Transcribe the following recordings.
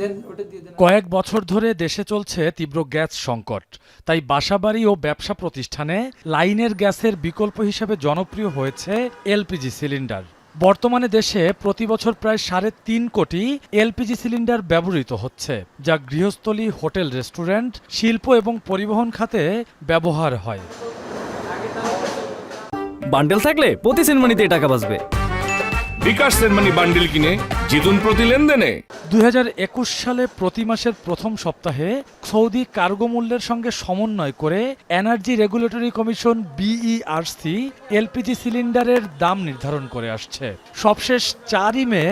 দেন ওটা দিয়ে দেন কয়েক বছর ধরে দেশে চলছে তীব্র গ্যাস সংকট। তাই বাসাবাড়ি ও ব্যবসা প্রতিষ্ঠানে লাইনের গ্যাসের বিকল্প হিসেবে জনপ্রিয় হয়েছে এলপিজি সিলিন্ডার। বর্তমানে দেশে প্রতি বছর প্রায় সাড়ে তিন কোটি এলপিজি সিলিন্ডার ব্যবহৃত হচ্ছে যা গৃহস্থলী হোটেল রেস্টুরেন্ট শিল্প এবং পরিবহন খাতে ব্যবহার হয়। বান্ডেল থাকলে প্রতি সেনমানিতে টাকা বাঁচবে। বিকাশ সেনমানি বান্ডিল কিনে জিতুন প্রতি লেনদেনে। দুই হাজার একুশ সালে প্রতি মাসের প্রথম সপ্তাহে সৌদি কার্গো মূল্যের সঙ্গে সমন্বয় করে energy regulatory commission BERC LPG সিলিন্ডারের দাম নির্ধারণ করে আসছে। সবশেষ চারই মে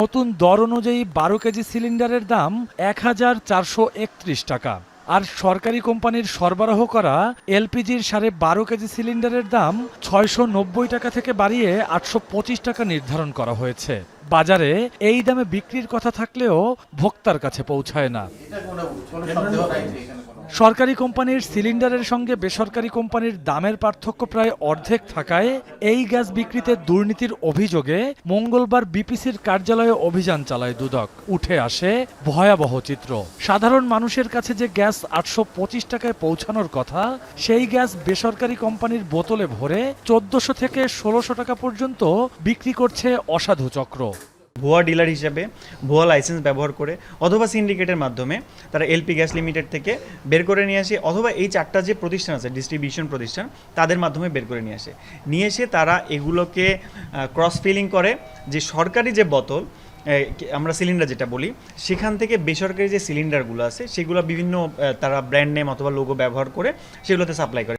নতুন দর অনুযায়ী বারো কেজি সিলিন্ডারের দাম এক হাজার চারশো একত্রিশ টাকা। আর সরকারি কোম্পানির সরবরাহ করা এলপিজির সাড়ে বারো কেজি সিলিন্ডারের দাম ছয়শো নব্বই টাকা থেকে বাড়িয়ে আটশো পঁচিশ টাকা নির্ধারণ করা হয়েছে। বাজারে এই দামে বিক্রির কথা থাকলেও ভোক্তার কাছে পৌঁছায় না। সরকারি কোম্পানির সিলিন্ডারের সঙ্গে বেসরকারি কোম্পানির দামের পার্থক্য প্রায় অর্ধেক থাকায় এই গ্যাস বিক্রিতে দুর্নীতির অভিযোগে মঙ্গলবার বিপিসির কার্যালয়ে অভিযান চালায় দুদক। উঠে আসে ভয়াবহ চিত্র। সাধারণ মানুষের কাছে যে গ্যাস আটশো পঁচিশ টাকায় পৌঁছানোর কথা, সেই গ্যাস বেসরকারি কোম্পানির বোতলে ভরে চোদ্দশো থেকে ষোলোশো টাকা পর্যন্ত বিক্রি করছে অসাধু চক্র। ভুয়া ডিলার হিসাবে, ভুয়া লাইসেন্স ব্যবহার করে, অথবা সিন্ডিকেটের মাধ্যমে তারা এলপি গ্যাস লিমিটেড থেকে বের করে নিয়ে আসে, অথবা এই চারটা যে প্রতিষ্ঠান আছে ডিস্ট্রিবিউশন প্রতিষ্ঠান, তাদের মাধ্যমে বের করে নিয়ে আসে। নিয়ে এসে তারা এগুলোকে ক্রস ফিলিং করে যে সরকারি যে বোতল আমরা সিলিন্ডার যেটা বলি, সেখান থেকে বেসরকারি যে সিলিন্ডারগুলো আছে, সেগুলো বিভিন্ন তারা ব্র্যান্ড নেম অথবা লোগো ব্যবহার করে সেগুলোতে সাপ্লাই করে।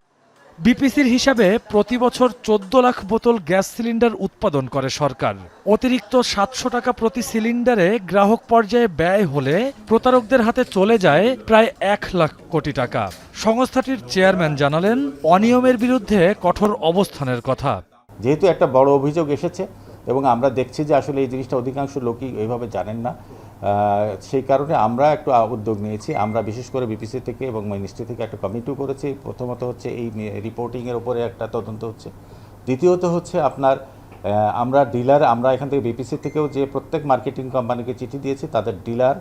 বিপিসির হিসাবে প্রতি বছর চোদ্দ লাখ বোতল গ্যাস সিলিন্ডার উৎপাদন করে সরকার। অতিরিক্ত সাতশো টাকা প্রতি সিলিন্ডারে গ্রাহক পর্যায়ে ব্যয় হলে প্রতারকদের হাতে চলে যায় প্রায় এক লাখ কোটি টাকা। সংস্থাটির চেয়ারম্যান জানালেন, অনিয়মের বিরুদ্ধে কঠোর অবস্থানের কথা। যেহেতু একটা বড় অভিযোগ এসেছে এবং আমরা দেখছি যে আসলে এই জিনিসটা অধিকাংশ লোকই এইভাবে জানেন না সেই কারণে আমরা একটু উদ্যোগ নিয়েছি। আমরা বিশেষ করে বিপিসি থেকে এবং মিনিস্ট্রি থেকে একটা কমিটিও করেছি। প্রথমত হচ্ছে এই রিপোর্টিংয়ের উপরে একটা তদন্ত হচ্ছে। দ্বিতীয়ত হচ্ছে আপনার আমরা ডিলার আমরা এখান থেকে বিপিসি থেকেও যে প্রত্যেক মার্কেটিং কোম্পানিকে চিঠি দিয়েছি, তাদের ডিলার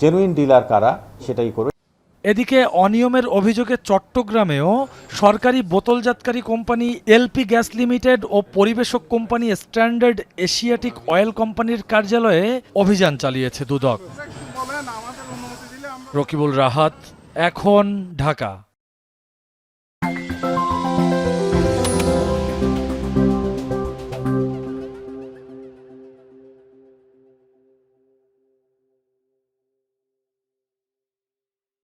জেনুইন ডিলার কারা, সেটাই করবে এদিকে অনিয়মের অভিযোগে চট্টগ্রামেও সরকারি বোতলজাতকারী কোম্পানি এলপি গ্যাস লিমিটেড ও পরিবেশক কোম্পানি স্ট্যান্ডার্ড এশিয়াটিক অয়েল কোম্পানির কার্যালয়ে অভিযান চালিয়েছে দুদক। রকিবুল রাহাত, এখন ঢাকা।